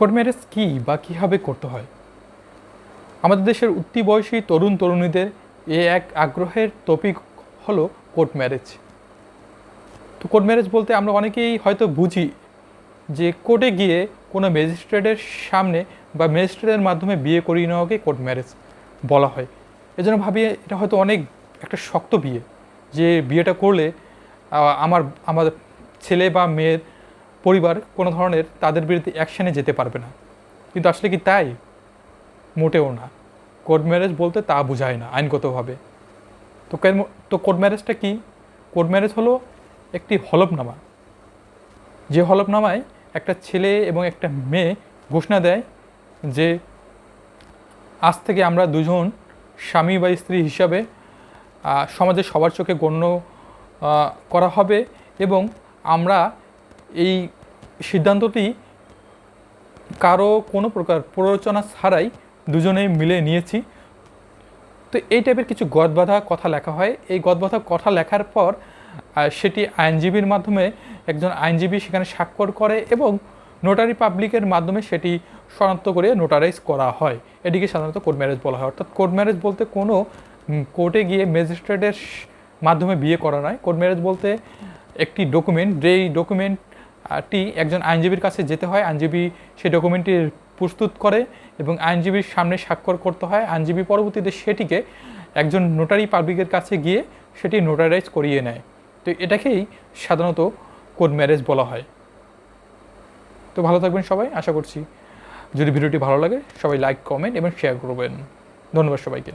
Court marriage কী বা কীভাবে করতে হয়? আমাদের দেশের উঠতি বয়সী তরুণ তরুণীদের এ এক আগ্রহের টপিক হলো কোর্ট ম্যারেজ তো কোর্ট ম্যারেজ বলতে আমরা অনেকেই হয়তো বুঝি যে কোর্টে গিয়ে কোনো ম্যাজিস্ট্রেটের সামনে বা ম্যাজিস্ট্রেটের মাধ্যমে বিয়ে করিয়ে নেওয়াকে কোর্ট ম্যারেজ বলা হয়। এজন্য ভাবি এটা হয়তো অনেক একটা শক্ত বিয়ে যে বিয়েটা করলে আমার আমার ছেলে বা মেয়ের পরিবার কোনো ধরনের তাদের বিরুদ্ধে অ্যাকশানে যেতে পারবে না। কিন্তু আসলে কি তাই? মোটেও না। কোর্ট ম্যারেজ বলতে তা বোঝায় না আইনগতভাবে। তো কেন- তো কোর্ট ম্যারেজটা কি? কোর্ট ম্যারেজ হলো একটি হলফনামা। যে হলফনামায় একটা ছেলে এবং একটা মেয়ে ঘোষণা দেয় যে আজ থেকে আমরা দুজন স্বামী বা স্ত্রী হিসাবে সমাজের সবার চোখে গণ্য করা হবে এবং আমরা এই সিদ্ধান্তটি কারও কোনো প্রকার প্ররোচনা ছাড়াই দুজনেই মিলে নিয়েছি। তো এই টাইপের কিছু গদবাধা কথা লেখা হয়। এই গদবাধা কথা লেখার পর সেটি আইনজীবীর মাধ্যমে একজন আইনজীবী সেখানে স্বাক্ষর করে এবং নোটারি পাবলিকের মাধ্যমে সেটি শনাক্ত করে নোটারাইজ করা হয়। এটিকে সাধারণত কোর্ট ম্যারেজ বলা হয়। অর্থাৎ কোর্ট ম্যারেজ বলতে কোনো কোর্টে গিয়ে ম্যাজিস্ট্রেটের মাধ্যমে বিয়ে করা নয়। কোর্ট ম্যারেজ বলতে একটি ডকুমেন্ট যেই ডকুমেন্টটি একজন আইনজীবীর কাছে যেতে হয়। আইনজীবী সেই ডকুমেন্টটি প্রস্তুত করে এবং আইনজীবীর সামনে স্বাক্ষর করতে হয়। আইনজীবী পরবর্তীতে সেটিকে একজন নোটারি পাবলিকের কাছে গিয়ে সেটি নোটারাইজ করিয়ে নেয়। তো এটাকেই সাধারণত কোর্ট ম্যারেজ বলা হয়। তো ভালো থাকবেন সবাই, আশা করছি যদি ভিডিওটি ভালো লাগে সবাই লাইক কমেন্ট এবং শেয়ার করবেন। ধন্যবাদ সবাইকে।